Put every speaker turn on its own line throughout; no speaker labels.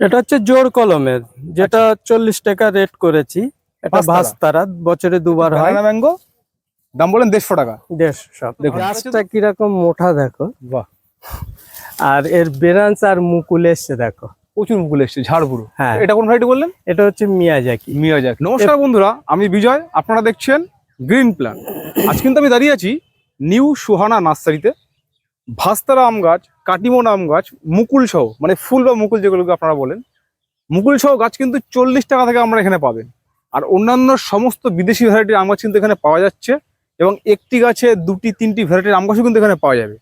এটা হচ্ছে জোর কলমের যেটা চল্লিশ টাকা রেট করেছি। এটা
ভাস্তারা?
বছরে দুবার হয়।
ম্যাঙ্গো? দাম বলেন দেড়শো টাকা।
সব।
দেখুন।
গাছটা কীরকম মোটা দেখো।
বাহ।
আর এর বেরান্স আর মুকুল এসছে দেখো।
প্রচুর মুকুল এসছে ঝাড়পুরু।
হ্যাঁ।
এটা কোন ভ্যারাইটি বললেন?
এটা হচ্ছে মিয়াজাকি।
মিয়াজাক। নমস্কার বন্ধুরা আমি বিজয় আপনারা দেখছেন গ্রিন প্ল্যান আজ কিন্তু আমি দাঁড়িয়ে আছি নিউ সুহানা নার্সারিতে। ভাস্তারা আম গাছ, কাটিমন আম গাছ, মুকুল সহ মানে ফুল বা মুকুল যেগুলোকে আপনারা বলেন, মুকুল সহ গাছ কিন্তু চল্লিশ টাকা থেকে আমরা এখানে পাবেন আর অন্যান্য সমস্ত বিদেশি ভ্যারাইটির আম গাছ কিন্তু এখানে পাওয়া যাচ্ছে এবং একটি গাছে দুটি, তিনটি ভ্যারাইটির আম গাছও কিন্তু এখানে পাওয়া যাবে।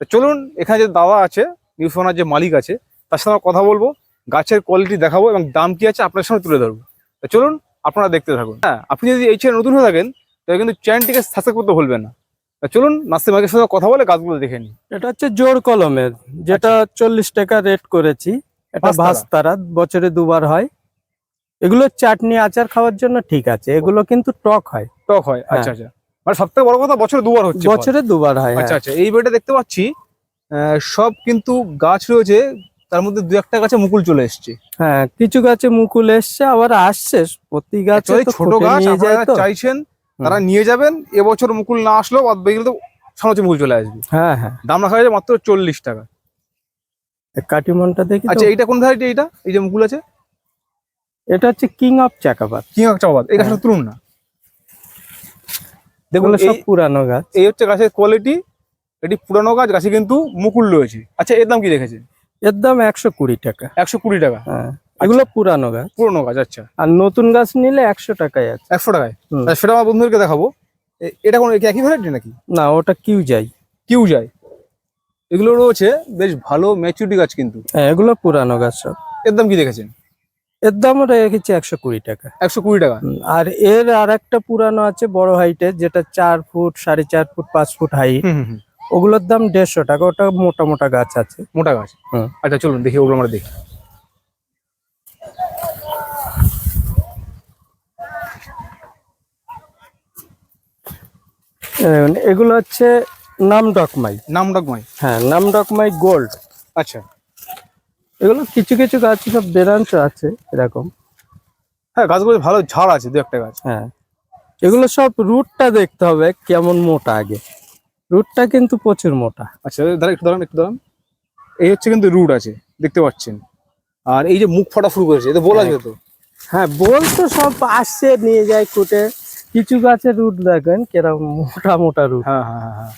তো চলুন, এখানে যে দাদা আছে নিউ সুহানার যে মালিক আছে, তার সাথে কথা বলব, গাছের কোয়ালিটি দেখাবো এবং দাম কি আছে আপনার সামনে তুলে ধরবো। তো চলুন, আপনারা দেখতে থাকুন। হ্যাঁ আপনি যদি এই চ্যানেল নতুন হয়ে থাকেন, তাহলে কিন্তু চ্যানেলটিকে সাবস্ক্রাইব করতে ভুলবেন না। চলুন নাস্তি মালিকের সাথে কথা বলে গাছগুলো দেখে নিই।
এটা হচ্ছে জোর কলমের যেটা চল্লিশ টাকা রেট করেছি। এটা
ভাস্তারা?
বছরে দুবার হয়। এগুলো চাটনি আচার খাওয়ার জন্য ঠিক আছে এগুলো কিন্তু টক হয়।
টক হয় আচ্ছা আচ্ছা। মানে সব থেকে বড় কথা বছরে দুবার হচ্ছে
বছরে দুবার হয়
আচ্ছা
হ্যাঁ।
আচ্ছা এই বইটা দেখতে পাচ্ছি আহ, সব কিন্তু গাছ রয়েছে তার মধ্যে দু একটা গাছে মুকুল চলে এসছে।
হ্যাঁ কিছু গাছে মুকুল এসছে আবার আসছে। প্রতি গাছে
ছোট গাছ চাইছেন তারা নিয়ে যাবেন এবছর মুকুল না আসলেও বাদ বাকি তো সামনে মুকুল চলে আসবে।
হ্যাঁ হ্যাঁ।
দাম রাখা হয়েছে মাত্র চল্লিশ টাকা।
কাটিমনটা দেখি
আচ্ছা এইটা কোন ভ্যারাইটি এইটা? এই যে মুকুল আছে?
এটা হচ্ছে কিং অফ চাকাবাদ
কি একটা আবাদ এই গাছটা তুলুন না। দেখুন
সব পুরানো গাছ।
এই হচ্ছে গাছের কোয়ালিটি এটি পুরানো গাছ গাছে কিন্তু মুকুল রয়েছে। আচ্ছা এর দাম কি রেখেছে
এর দাম একশো কুড়ি টাকা।
একশো কুড়ি টাকা।
হ্যাঁ। এগুলো পুরানো গাছ।
পুরনো গাছ আচ্ছা।
আর নতুন গাছ নিলে একশো টাকায় আছে।
একশো টাকায়। আচ্ছা, সেটা আমার বন্ধুদেরকে দেখাবো। এটা কোন একই ভ্যারাইটি নাকি?
না ওটা কিউ যাই।
কিউ যায় এগুলো রয়েছে বেশ ভালো ম্যাচুরিটি গাছ কিন্তু।
হ্যাঁ এগুলো পুরানো গাছ সব।
এর দাম কি রেখেছেন
এর দাম রেখেছি একশো কুড়ি টাকা।
একশো কুড়ি টাকা।
আর এর আর একটা পুরানো আছে বড় হাইটের যেটা চার ফুট সাড়ে চার ফুট পাঁচ ফুট হাইট ওগুলোর দাম দেড়শো টাকা ওটা মোটা মোটা গাছ আছে।
মোটা গাছ। আচ্ছা চলুন দেখি ওগুলো আমরা দেখি।
এগুলো হচ্ছে নাম ডকমাই
নাম ডাকমাই
হ্যাঁ নাম ডকমাই গোল্ড।
আচ্ছা।
এগুলো কিছু কিছু গাছ সব বেরাঞ্চ আছে এরকম।
হ্যাঁ গাছগুলো ভালো ঝাড় আছে দু একটা গাছ।
হ্যাঁ। এগুলো সব রুটটা দেখতে হবে কেমন মোটা আগে। রুটটা কিন্তু প্রচুর মোটা।
আচ্ছা একটু দাঁড়ান একটু দাঁড়ান এই হচ্ছে কিন্তু রুট আছে দেখতে পাচ্ছেন। আর এই যে মুখ ফাটা শুরু করেছে এটা বলা
হ্যাঁ।
যেত
হ্যাঁ বল তো সব আসছে নিয়ে যায় কুটে। কিছু গাছের রুট দেখেন কীরকম মোটা মোটা রুট।
হ্যাঁ হ্যাঁ হ্যাঁ হ্যাঁ।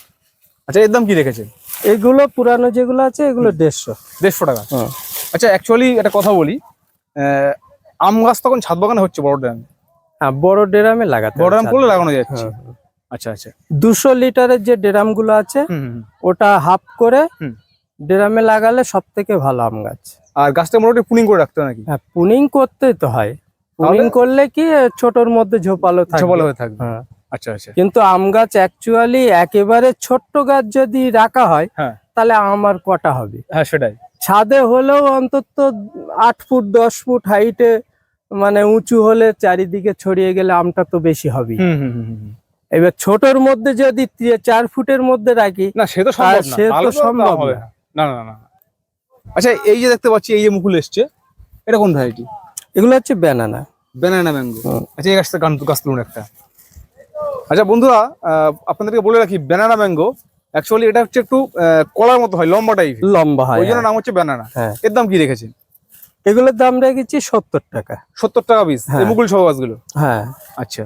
আচ্ছা এর দাম কি রেখেছেন?
এগুলো পুরানো যেগুলো আছে এগুলো দেড়শো।
দেড়শো টাকা।
হুম।
আচ্ছা অ্যাকচুয়ালি একটা কথা বলি আম গাছ তখন ছাদ বাগানে হচ্ছে বড় ড্যাম?
হ্যাঁ বড় ডেরামে লাগাতে
বড় ড্যাম করলে লাগানো যাচ্ছে
হ্যাঁ।
আচ্ছা আচ্ছা।
দুশো লিটারের যে ডেরামগুলো আছে। ওটা হাফ করে। ডেরামে লাগালে সব থেকে ভালো আম গাছ।
আর গাছটা মোটামুটি পুনিং করে রাখতে হয় নাকি?
হ্যাঁ পুনিং করতে তো হয়। পুনিং করলে কি ছোটর মধ্যে ঝোপালো থাকে
ঝোপালো হয়ে থাকবে।
হ্যাঁ।
আচ্ছা আচ্ছা।
কিন্তু আম গাছ অ্যাকচুয়ালি একেবারে ছোট্ট গাছ যদি রাখা হয়
হ্যাঁ।
তাহলে আমার কটা হবে?
হ্যাঁ সেটাই।
ছাদে হলেও অন্তত আট ফুট দশ ফুট হাইটে মানে উঁচু হলে চারিদিকে ছড়িয়ে গেলে আমটা তো বেশি হবে।
হুম হুম হুম, হুম হুম।
এবার ছোটর মধ্যে যদি চার ফুটের মধ্যে রাখি
না সে তো সম্ভব
সে তো সম্ভব
হবে।
না।
না না না না। আচ্ছা এই যে দেখতে পাচ্ছি এই যে মুকুল এসছে এটা কোন ভ্যারাইটি
এগুলো হচ্ছে ব্যানানা
ব্যানানা ম্যাঙ্গো আচ্ছা এই গাছটা গাছ তুলুন একটা। আচ্ছা বন্ধুরা আহ, আপনাদেরকে বলে রাখি ব্যানানা ম্যাঙ্গো অ্যাকচুয়ালি এটা হচ্ছে একটু কলার মতো হয় লম্বা টাইপ
লম্বা হয়
ওই জন্য নাম হচ্ছে ব্যানানা
হ্যাঁ।
এর দাম কি রেখেছেন?
এগুলোর দাম রেখেছি সত্তর টাকা।
সত্তর টাকা পিস
হ্যাঁ।
মুকুল সহ গাছগুলো?
হ্যাঁ।
আচ্ছা।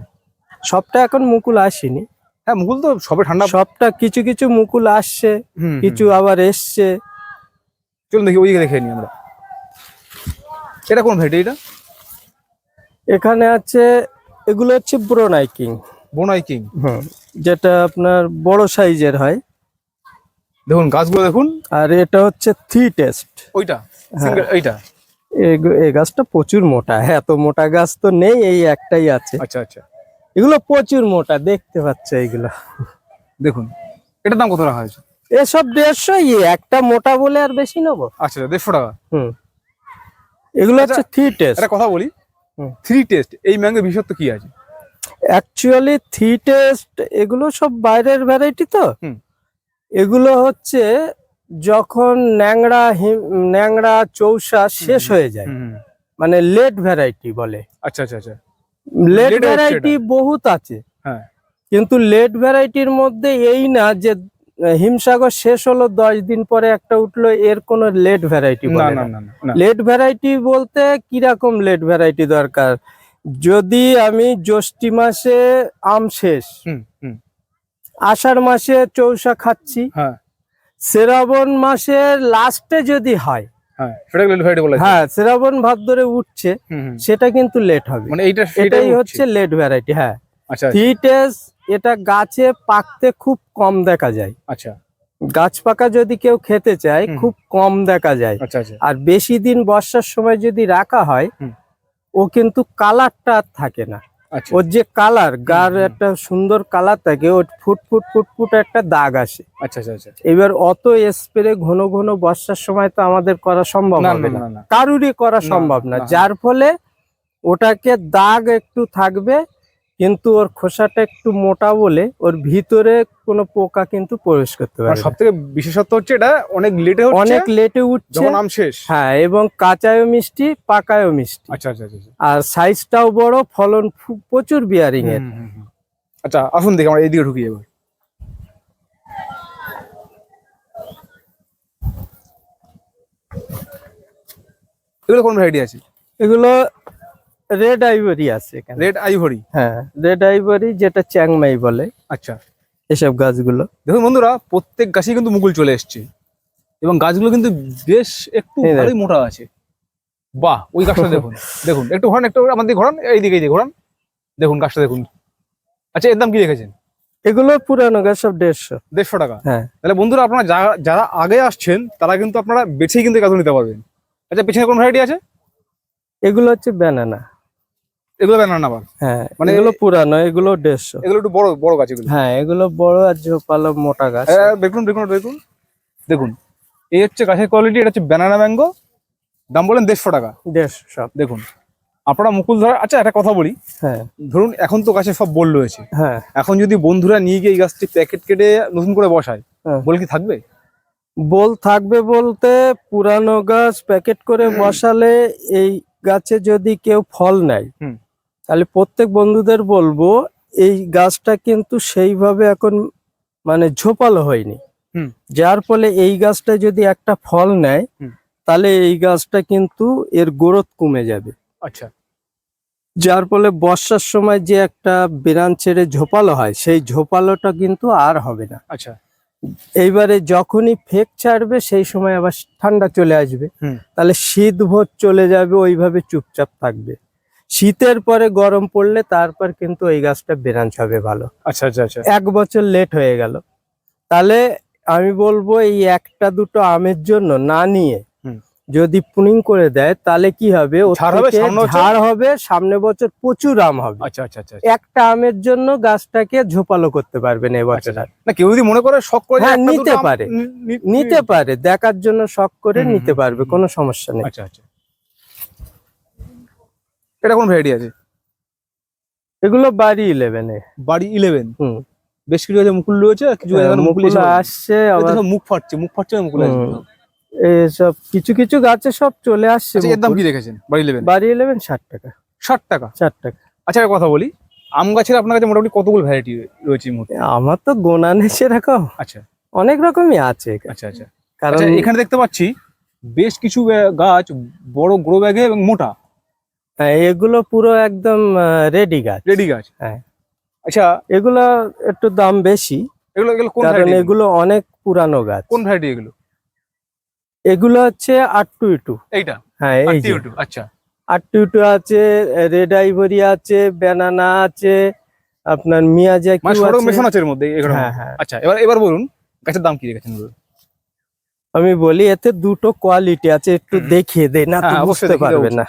সবটা এখন মুকুল আসেনি।
হ্যাঁ মুকুল তো সবে ঠান্ডা
সবটা কিছু কিছু মুকুল আসছে কিছু আবার এসছে।
চলুন দেখি ওইদিকে দেখে নিই আমরা। এটা কোন ভ্যারাইটি এটা?
এখানে আছে এগুলো হচ্ছে ব্রোনাই কিং
বোনাই কিং
হুম যেটা আপনার বড় সাইজের হয়।
দেখুন গাছগুলো দেখুন।
আর এটা হচ্ছে থ্রি টেস্ট
ওইটা
হ্যাঁ।
single- এইটা।
এই গাছটা প্রচুর মোটা। হ্যাঁ এত মোটা গাছ তো নেই এই একটাই আছে।
আচ্ছা আচ্ছা।
এগুলো প্রচুর মোটা দেখতে পাচ্ছে এইগুলো
দেখুন এটার দাম কত রাখা হয়েছে?
এসব দেড়শো একটা মোটা বলে আর বেশি নেব।
আচ্ছা দেড়শো টাকা।
হুম। এগুলো হচ্ছে থ্রি টেস্ট
একটা কথা বলি। থ্রি টেস্ট এই ম্যাঙ্গো বিশেষত্ব কি আছে?
অ্যাকচুয়ালি থ্রি টেস্ট এগুলো সব বাইরের ভ্যারাইটি তো। এগুলো হচ্ছে যখন ন্যাংরা ন্যাংরা চৌসা শেষ হয়ে যায়। মানে লেট ভ্যারাইটি বলে।
আচ্ছা আচ্ছা আচ্ছা।
লেট ভ্যারাইটি বহুত আছে।
হ্যাঁ।
কিন্তু লেট ভ্যারাইটির মধ্যে এই না যে হিমসাগর শেষ হলো দশ দিন পরে একটা উঠল এর কোনো লেট ভ্যারাইটি লেট ভ্যারাইটি বলতে কীরকম লেট ভ্যারাইটি দরকার? যদি আমি জ্যৈষ্ঠী মাসে আম শেষ
হুম হুম।
আষাঢ় মাসে চৌষা খাচ্ছি
হ্যাঁ।
শ্রাবণ মাসের লাস্টে যদি হয়
হ্যাঁ
হ্যাঁ শ্রাবণ ভাদ্রে উঠছে। সেটা কিন্তু লেট হবে।
মানে
এটাই হচ্ছে লেট ভ্যারাইটি হ্যাঁ।
আচ্ছা।
থিটেস এটা গাছে পাকতে খুব কম দেখা যায়।
আচ্ছা।
গাছ পাকা যদি কেউ খেতে চায় খুব কম দেখা যায়।
আচ্ছা আচ্ছা।
আর বেশি দিন বর্ষার সময় যদি রাখা হয় ও কিন্তু কালারটা আর থাকে না।
আচ্ছা।
ওর যে কালার গার একটা সুন্দর কালার থাকে ওর ফুট ফুট ফুট ফুট একটা দাগ আসে।
আচ্ছা আচ্ছা আচ্ছা।
এবার অত স্প্রে ঘন ঘন বর্ষার সময় তো আমাদের করা সম্ভব হবে
না
কারুরই করা সম্ভব না। যার ফলে ওটাকে দাগ একটু থাকবে কিন্তু ওর খোসাটা একটু মোটা বলে ওর ভিতরে কোনো পোকা কিন্তু প্রবেশ করতে পারে
সব থেকে বিশেষত্ব হচ্ছে এটা অনেক লেটে
অনেক লেটে উঠছে।
নাম শেষ।
হ্যাঁ এবং কাঁচায়ও মিষ্টি পাকায়ও মিষ্টি।
আচ্ছা আচ্ছা আচ্ছা আচ্ছা।
আর সাইজটাও বড় ফলন প্রচুর বিয়ারিং এর।
আচ্ছা আসুন দেখি আমরা এইদিকে ঢুকি এবার। এগুলো কোন ভ্যারাইটি আছে?
এগুলো রেড আইভরি আছে এখানে।
Red ivory?
হ্যাঁ রেড আইভরি যেটা চ্যাংমাই বলে।
আচ্ছা।
এসব গাছগুলো।
দেখুন বন্ধুরা প্রত্যেক গাছেই কিন্তু মুকুল চলে এসছে। এবং গাছগুলো কিন্তু বেশ একটু। ভালোই মোটা আছে। বাহ ওই গাছটা দেখুন। দেখুন একটু ঘোরান একটু আমাদের ঘোরান এইদিকে এইদিকে ঘোরান। দেখুন গাছটা দেখুন। আচ্ছা এর দাম কি রেখেছেন?
এগুলো পুরানো গাছ সব দেড়শো।
দেড়শো টাকা।
হ্যাঁ।
তাহলে বন্ধুরা আপনারা যারা আগে আসছেন তারা কিন্তু আপনারা বেছেই কিন্তু গাছ নিতে পারবেন। আচ্ছা পেছনে কোন ভ্যারাইটি আছে?
এগুলো হচ্ছে ব্যানানা
এগুলো ব্যানানা আবার
হ্যাঁ
মানে-
এগুলো পুরানো এগুলো দেড়শো।
এগুলো একটু বড় বড় গাছ এগুলো
হ্যাঁ এগুলো বড় আর ঝোপালো মোটা গাছ।
দেখুন দেখুন দেখুন। দেখুন এই হচ্ছে গাছের কোয়ালিটি এটা হচ্ছে ব্যানানা ম্যাঙ্গো দাম বলেন দেড়শো টাকা।
দেড়শো
দেখুন আপনারা মুকুল ধরা আচ্ছা একটা কথা বলি।
হ্যাঁ।
ধরুন এখন তো গাছে সব বল রয়েছে।
হ্যাঁ।
এখন যদি বন্ধুরা নিয়ে গিয়ে এই গাছটি প্যাকেট কেটে নতুন করে বসায়
হ্যাঁ।
বল কি থাকবে?
বল থাকবে বলতে পুরানো গাছ প্যাকেট করে বসালে এই গাছে যদি কেউ ফল নেয়
হুম।
তাহলে প্রত্যেক বন্ধুদের বলব এই গাছটা কিন্তু সেইভাবে এখন মানে ঝোপালো হয়নি। যার ফলে এই গাছটা যদি একটা ফল নেয় তাহলে এই গাছটা কিন্তু এর গ্রোথ কমে যাবে।
আচ্ছা।
যার ফলে বর্ষার সময় যে একটা বিরান ছেড়ে ঝোপালো হয় সেই ঝোপালোটা কিন্তু আর হবে না।
আচ্ছা।
এইবারে যখনই ফেক ছাড়বে সেই সময় আবার ঠান্ডা চলে আসবে। তাহলে শীত ভোর চলে যাবে ওইভাবে চুপচাপ থাকবে। শীতের পরে গরম পড়লে তারপর কিন্তু এই গাছটা বেরাঞ্চ হবে ভালো।
আচ্ছা আচ্ছা আচ্ছা।
এক বছর লেট হয়ে গেল। তাহলে আমি বলব এই একটা দুটো আমের জন্য না নিয়ে যদি পুনিং করে দেয় তাহলে কি হবে?
ঝাড় হবে সামনে বছর?
প্রচুর আম হবে।
আচ্ছা আচ্ছা আচ্ছা
একটা আমের জন্য গাছটাকে ঝোপালো করতে পারবেন এবছর।
না কেউ যদি মনে করে শখ করে
হ্যাঁ, নিতে পারে। নিতে পারে দেখার জন্য শখ করে নিতে পারবে কোনো সমস্যা নেই।
আচ্ছা আচ্ছা। এটা কোন ভ্যারাইটি আছে?
এগুলো বাড়ি ইলেভেনে
বাড়ি ইলেভেন
হুম।
বেশ কিছু আছে মুকুল রয়েছে কিছু মুকুল
মুকুল। আসছে আবার
মুখ ফাটছে মুখ ফাটছে মুকুল আসছে।
এসব কিছু কিছু গাছে সব চলে আসছে
আচ্ছা এর দাম কি রেখেছেন বাড়ি ইলেভেন
বাড়ি ইলেভেন ষাট টাকা।
ষাট টাকা?
ষাট টাকা।
আচ্ছা একটা কথা বলি। আম গাছের আপনার কাছে মোটামুটি কতগুলো ভ্যারাইটি রয়েছে
আমার তো গোনা নেই সেরকম।
আচ্ছা।
অনেক রকমই আছে
আচ্ছা আচ্ছা।
কারণ
আচ্ছা এখানে দেখতে পাচ্ছি বেশ কিছু গাছ বড় গ্রো ব্যাগে এবং মোটা।
হ্যাঁ, এগুলো পুরো একদম রেডি গাছ।
রেডি গাছ।
হ্যাঁ।
আচ্ছা
এগুলো একটু দাম বেশি।
এগুলো এগুলো কোন
কারণ এগুলো? অনেক পুরানো গাছ।
কোন ভ্যারাইটি এগুলো?
এগুলো হচ্ছে আট টু টু
এইটা?
হ্যাঁ এই
আচ্ছা।
আটটু আছে রেড আইভরি আছে ব্যানানা আছে আপনার মিয়াজাকি
মানে মেশানো আছে এর মধ্যে এগুলো?
হ্যাঁ হ্যাঁ।
আচ্ছা এবার এবার বলুন গাছের দাম কি রেখেছেন বলুন?
আমি বলি এতে দুটো কোয়ালিটি আছে একটু দেখিয়ে দে না
হ্যাঁ, অবশ্যই
বুঝতে পারবে না।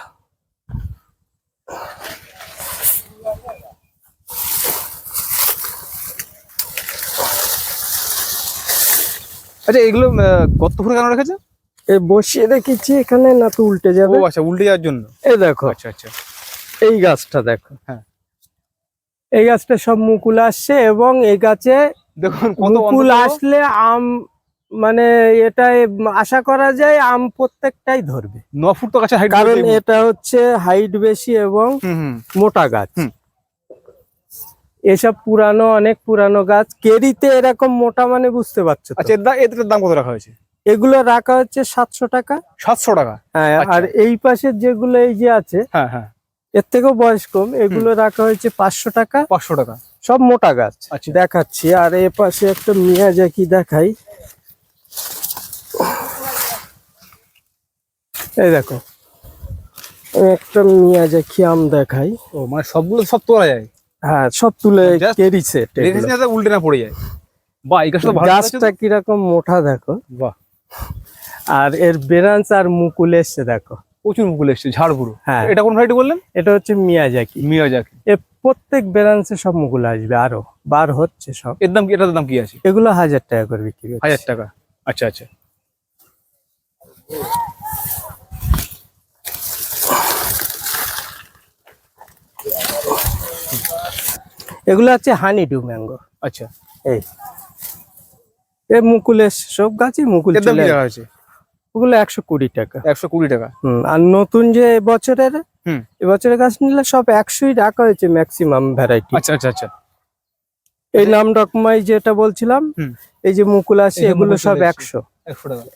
আচ্ছা এগুলো গর্ত কেন রেখেছে?
এ বসিয়ে রেখেছি এখানে না তো উল্টে
ও
যাবে
আচ্ছা উল্টে যাওয়ার জন্য।
এই দেখো।
আচ্ছা আচ্ছা।
এই গাছটা দেখো।
হ্যাঁ।
এই গাছটা সব মুকুল আসছে এবং এই গাছে
দেখুন কত
মুকুল আসলে আম মানে এটাই আশা করা যায় আম প্রত্যেকটাই ধরবে।
ন ফুট তো হাইট
কারণ এটা হচ্ছে হাইট বেশি এবং মোটা গাছ। এসব পুরানো অনেক পুরানো গাছ। কেরিতে এরকম মোটা মানে বুঝতে পারছ?
আচ্ছা এটার দাম কত রাখা হয়েছে?
এগুলো রাখা হচ্ছে সাতশো টাকা।
সাতশো টাকা?
হ্যাঁ
আচ্ছা।
আর এই পাশে যেগুলো এই যে আছে
হ্যাঁ হ্যাঁ।
এর থেকেও বয়স কম। এগুলো রাখা হয়েছে পাঁচশো টাকা।
পাঁচশো টাকা।
সব মোটা গাছ।
আচ্ছা।
দেখাচ্ছি। আর এ পাশে একটা মিয়াজাকি দেখাই এই দেখো। একটা মিয়াজাকি আম দেখাই।
ও মানে সবগুলো সব তোলা যায়?
হ্যাঁ সব তুলে কেরি সেট
না উল্টে না পড়ে যায়। বাহ এই গাছটা ভালো
গাছটা কীরকম মোটা দেখো।
বাহ।
আর এর বেরাঞ্চ আর মুকুল এসছে দেখো।
প্রচুর মুকুল এসছে ঝাড় পুরো।
হ্যাঁ।
এটা কোন ভ্যারাইটি বললেন?
এটা হচ্ছে মিয়াজাকি।
মিয়াজাকি।
এ প্রত্যেক বেরাঞ্চে সব মুকুল আসবে আরও। বার হচ্ছে সব।
এর দাম কি এটার দাম কি আছে?
এগুলো হাজার টাকা করে বিক্রি হচ্ছে।
হাজার টাকা। আচ্ছা আচ্ছা।
এগুলো হচ্ছে হানি ডু ম্যাঙ্গো।
আচ্ছা।
এই। এ মুকুলের সব গাছই মুকুল চলে
হয়েছে?
ওগুলো একশো কুড়ি টাকা।
একশো কুড়ি টাকা।
হুম, আর নতুন যে এবছরের
হুম।
এবছরের গাছ নিলে সব একশোই রাখা হয়েছে ম্যাক্সিমাম ভ্যারাইটি
আচ্ছা আচ্ছা আচ্ছা।
এই নাম ডকমাই যেটা বলছিলাম এই যে মুকুল আছে এগুলো সব একশো।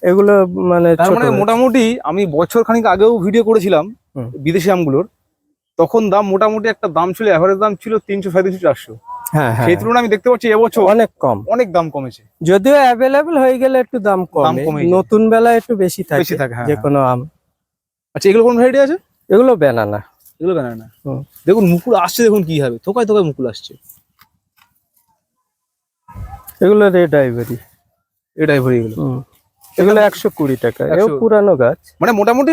এগুলো মানে
মানে। মোটামুটি আমি বছর খানিক আগেও ভিডিও করেছিলাম। বিদেশি আমগুলোর। তখন দাম মোটামুটি একটা দাম ছিল এভারেজ দাম ছিল তিনশো সাড়ে তিনশো চারশো।
হ্যাঁ হ্যাঁ।
সেই তুলনায় আমি দেখতে পাচ্ছি এবছর
অনেক কম।
অনেক দাম কমেছে।
যদিও অ্যাভেলেবেল হয়ে গেলে একটু দাম কমে। নতুন একটু বেশি থাকে
বেশি থাকে, হ্যাঁ,
যে। কোনো আম।
আচ্ছা এগুলো কোন ভ্যারাইটি আছে?
এগুলো
এগুলো। দেখুন মুকুল আসছে দেখুন কি হবে। থোকায় থোকায় মুকুল আসছে।
এগুলো রেড আইভরি
এটাই ভরে গেল
এগুলো একশো কুড়ি টাকা। এও পুরানো গাছ।
মানে মোটামুটি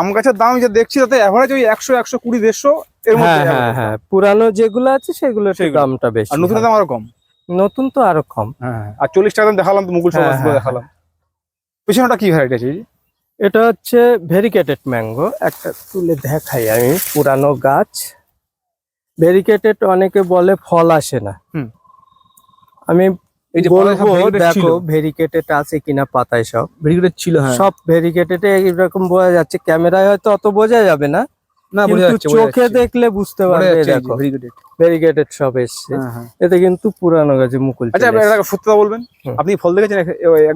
আম গাছের দাম যে দেখছি তাতে এভারেজ ওই একশো একশো কুড়ি দেড়শো এর মধ্যে
হ্যাঁ হ্যাঁ হ্যাঁ। পুরানো যেগুলো আছে সেগুলো। দামটা বেশি।
আর নতুন দাম আরও কম।
নতুন তো আরও কম।
হ্যাঁ আর চল্লিশ টাকা দাম দেখালাম তো মুকুল
হ্যাঁ, হ্যাঁ,
দেখালাম। পেছনেটা কি ভ্যারাইটি আছে?
এটা হচ্ছে ভেরিকেটেড ম্যাঙ্গো একটা তুলে দেখাই আমি পুরানো গাছ। ভেরিকেটেড অনেকে বলে ফল আসে না। আমি
এই যে
বলব দেখো
ছিল।
ভেরিকেটেড আছে কিনা পাতায় সব।
ভেরিগেটেড ছিল হ্যাঁ।
সব ভেরিকেটেডে এরকম বোঝা যাচ্ছে। ক্যামেরায় হয়তো অত বোঝা যাবে না চোখে দেখলে বুঝতে পারবে দেখো। ভেরিকেটেড। সব এসছে।
হ্যাঁ, হ্যাঁ।
এতে কিন্তু পুরানো গাছে মুকুল
আচ্ছা বলবেন? আপনি ফল দেখেছেন?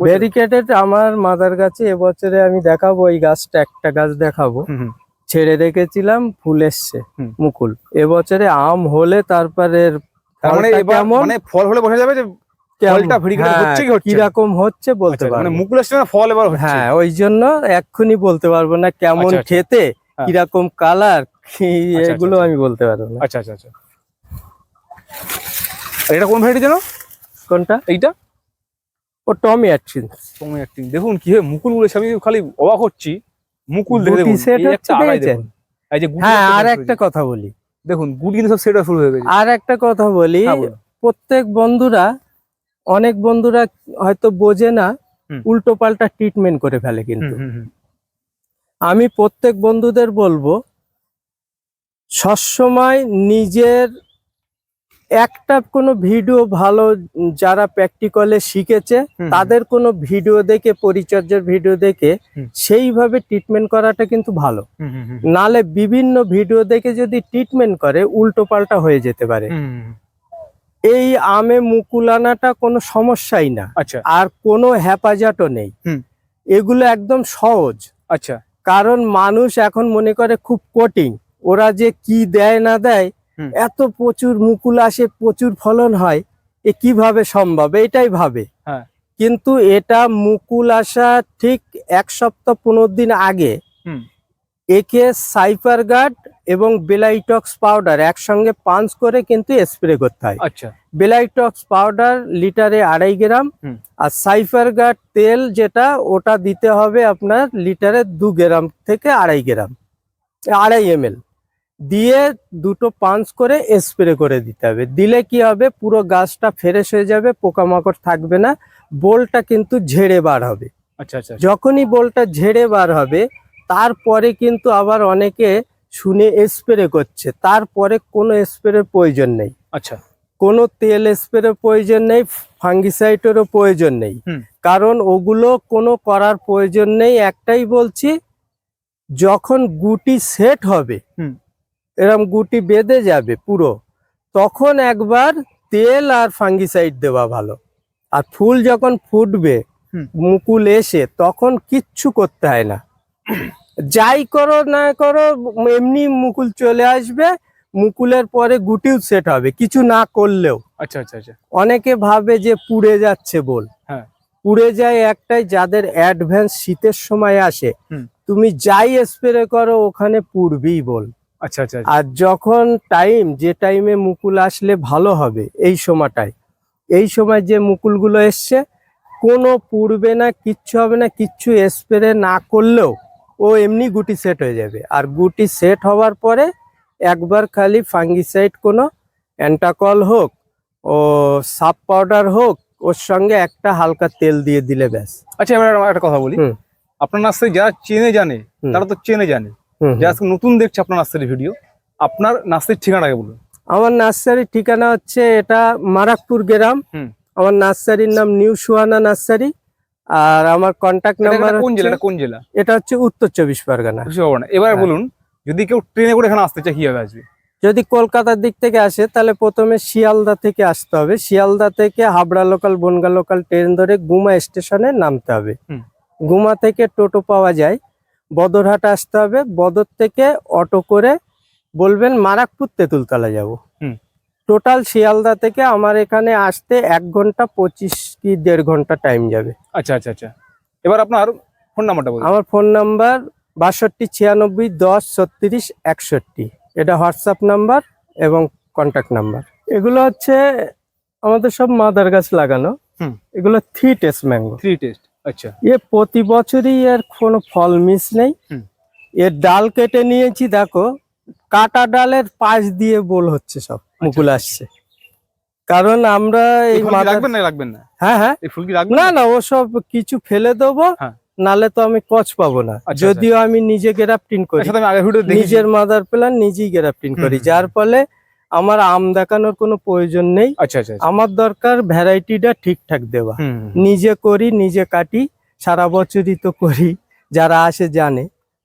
ভেরিকেটেড আমার মাদার গাছে এবছরে আমি দেখাবো এই গাছটা একটা গাছ দেখাবো। ছেড়ে রেখেছিলাম ফুল এসছে। মুকুল। এবছরে আম হলে তারপরে
তার মানে মানে ফল হলে বোঝা যাবে যে ফলটা variegated
হ্যাঁ,
হচ্ছে কি হচ্ছে? না?
কীরকম হচ্ছে বলতে
আচ্ছা, মানে
পারব
মুকুল আসছে না ফল এবার হচ্ছে?
হ্যাঁ ওই জন্য এক্ষুনি বলতে পারব না কেমন
আচ্ছা, আচ্ছা।
খেতে
হ্যাঁ।
কীরকম কালার এগুলো। আমি বলতে পারব না।
আচ্ছা আচ্ছা আচ্ছা। এটা কোন ভ্যারাইটি যেন
কোনটা?
এইটা?
ও টমি অ্যাটকিন্স
তুমি একটি দেখুন কি ভাবে মুকুলগুলো আমি খালি অবাক হচ্ছি। মুকুল দেখে দেখুন
set
এই একটা
হচ্ছে
আগায় এই যে
হ্যাঁ আর একটা কথা বলি।
দেখুন গুটি কিন্তু সব সেট শুরু হয়ে গেছে।
আর একটা কথা বলি
হ্যাঁ,
প্রত্যেক বন্ধুরা অনেক বন্ধুরা হয়তো বোঝে না। উল্টো পাল্টা ট্রিটমেন্ট করে ফেলে কিন্তু। আমি প্রত্যেক বন্ধুদের বলব সবসময় নিজের একটা কোনো ভিডিও ভালো যারা প্র্যাকটিক্যালে শিখেছে তাদের কোনো ভিডিও দেখে পরিচর্যার ভিডিও দেখে সেইভাবে ট্রিটমেন্ট করাটা কিন্তু ভালো। নালে বিভিন্ন ভিডিও দেখে যদি ট্রিটমেন্ট করে উল্টো পাল্টা হয়ে যেতে পারে। এই আমে মুকুল আনাটা কোনো সমস্যাই না।
আচ্ছা।
আর কোনো হেফাজতও নেই। এগুলো একদম সহজ।
আচ্ছা।
কারণ মানুষ এখন মনে করে খুব কঠিন। ওরা যে কি দেয় না দেয় এত প্রচুর মুকুল আসে প্রচুর ফলন হয় এ কীভাবে সম্ভব? এটাই ভাবে।
হ্যাঁ।
কিন্তু এটা মুকুল আসা ঠিক এক সপ্তাহ পনেরো দিন আগে। একে সাইফার গার্ড এবং বেলাইটক্স পাউডার একসঙ্গে পাঞ্চ করে কিন্তু স্প্রে করতে হয়।
আচ্ছা।
বেলাইটক্স পাউডার লিটারে আড়াই গ্রাম আর সাইফার গার্ড তেল যেটা ওটা দিতে হবে আপনার লিটারে দু গ্রাম থেকে আড়াই গ্রাম আড়াই এম দিয়ে দুটো পাঞ্চ করে স্প্রে করে দিতে হবে। দিলে কি হবে পুরো গাছটা ফ্রেশ হয়ে যাবে পোকামাকড় থাকবে না বোলটা কিন্তু ঝেড়ে বার হবে।
আচ্ছা আচ্ছা।
যখনই বোলটা ঝেড়ে বার হবে তারপরে কিন্তু আবার অনেকে শুনে স্প্রে করছে। তারপরে কোনো স্প্রের প্রয়োজন নেই।
আচ্ছা।
কোনো তেল স্প্রে প্রয়োজন নেই ফাঙ্গিসাইটেরও প্রয়োজন নেই। কারণ ওগুলো কোনো করার প্রয়োজন নেই একটাই বলছি যখন গুটি সেট হবে এরম গুটি বেঁধে যাবে পুরো তখন একবার তেল আর ফাঙ্গিসাইড দেওয়া ভালো। আর ফুল যখন ফুটবে মুকুল এসে তখন কিচ্ছু করতে হয় না। যাই করো না করো এমনি মুকুল চলে আসবে মুকুলের পরে গুটিও সেট হবে কিছু না করলেও।
আচ্ছা আচ্ছা আচ্ছা।
অনেকে ভাবে যে পুড়ে যাচ্ছে বল।
হ্যাঁ।
পুড়ে যায় একটাই যাদের অ্যাডভান্স শীতের সময় আসে। তুমি যাই স্প্রে করো ওখানে পুড়বেই বল।
আচ্ছা আচ্ছা আচ্ছা।
আর যখন টাইম যে টাইমে মুকুল আসলে ভালো হবে এই সময়টায় এই সময় যে মুকুলগুলো এসছে কোনো পুড়বে না কিচ্ছু হবে না কিচ্ছু স্প্রে না করলেও ও এমনি গুটি সেট হয়ে যাবে। আর গুটি সেট হওয়ার পরে একবার খালি ফাঙ্গিসাইড কোনো অ্যান্টাকল হোক ও সাপ পাউডার হোক ওর সঙ্গে একটা হালকা তেল দিয়ে দিলে ব্যাস।
আচ্ছা এবার একটা কথা বলি। আপনার নার্সারি যারা চেনে জানে তারা তো চেনে জানে। যারা নতুন দেখছে আপনার নার্সারি ভিডিও আপনার নার্সারির ঠিকানাকে বলুন।
আমার নার্সারির ঠিকানা হচ্ছে এটা মারাকপুর গ্রাম। আমার নার্সারির নাম নিউ সুহানা নার্সারি। আর আমার কন্ট্যাক্ট নাম্বার
কোন জেলা? কোন জেলা?
এটা হচ্ছে উত্তর চব্বিশ পরগনা।
এবার
হ্যাঁ।
বলুন যদি কেউ ট্রেনে করে এখানে আসতে চায় কীভাবে আসবে?
যদি কলকাতার দিক থেকে আসে তাহলে প্রথমে শিয়ালদা থেকে আসতে হবে। শিয়ালদা থেকে Habra local Bangaon local train ধরে গুমা স্টেশনে নামতে হবে। গুমা থেকে টোটো পাওয়া যায়। বদরহাট আসতে হবে। বদর থেকে অটো করে বলবেন মারাকপুর তেঁতুলতলা যাব।
হুম।
টোটাল শিয়ালদা থেকে আমার এখানে আসতে এক ঘণ্টা পঁচিশ কি দেড় ঘণ্টা টাইম যাবে।
আচ্ছা আচ্ছা আচ্ছা। এবার আপনার ফোন নাম্বারটা বলুন।
আমার ফোন নাম্বার বাষট্টি ছিয়ানব্বই দশ ছত্রিশ একষট্টি। এটা হোয়াটসঅ্যাপ নাম্বার এবং কন্ট্যাক্ট নাম্বার এগুলো হচ্ছে আমাদের সব মাদার গাছ লাগানো।
হুম।
এগুলো three taste mango
three taste আচ্ছা।
এ প্রতি বছরই এর কোনো ফল মিস নেই। এর ডাল কেটে নিয়েছি দেখো কাটা ডালের পাশ দিয়ে বোল হচ্ছে সব মুকুল আসছে। কারণ আমরা
এই রাখবেন না রাখবেন না?
হ্যাঁ হ্যাঁ।
এই ফুল কি রাখবেন
না না? ওসব কিছু ফেলে দেবো
হ্যাঁ।
নালে তো আমি কচ পাবো না।
আচ্ছা,
যদিও আমি নিজে গ্রাফটিং করি। নিজের মাদার প্ল্যান নিজেই গ্রাফটিং করি যার ফলে আমার আম দেখানোর কোনো প্রয়োজন নেই।
আচ্ছা আচ্ছা আচ্ছা।
আমার দরকার ভ্যারাইটিটা ঠিকঠাক দেওয়া। নিজে করি নিজে কাটি সারা বছরই তো করি যারা আসে জানে।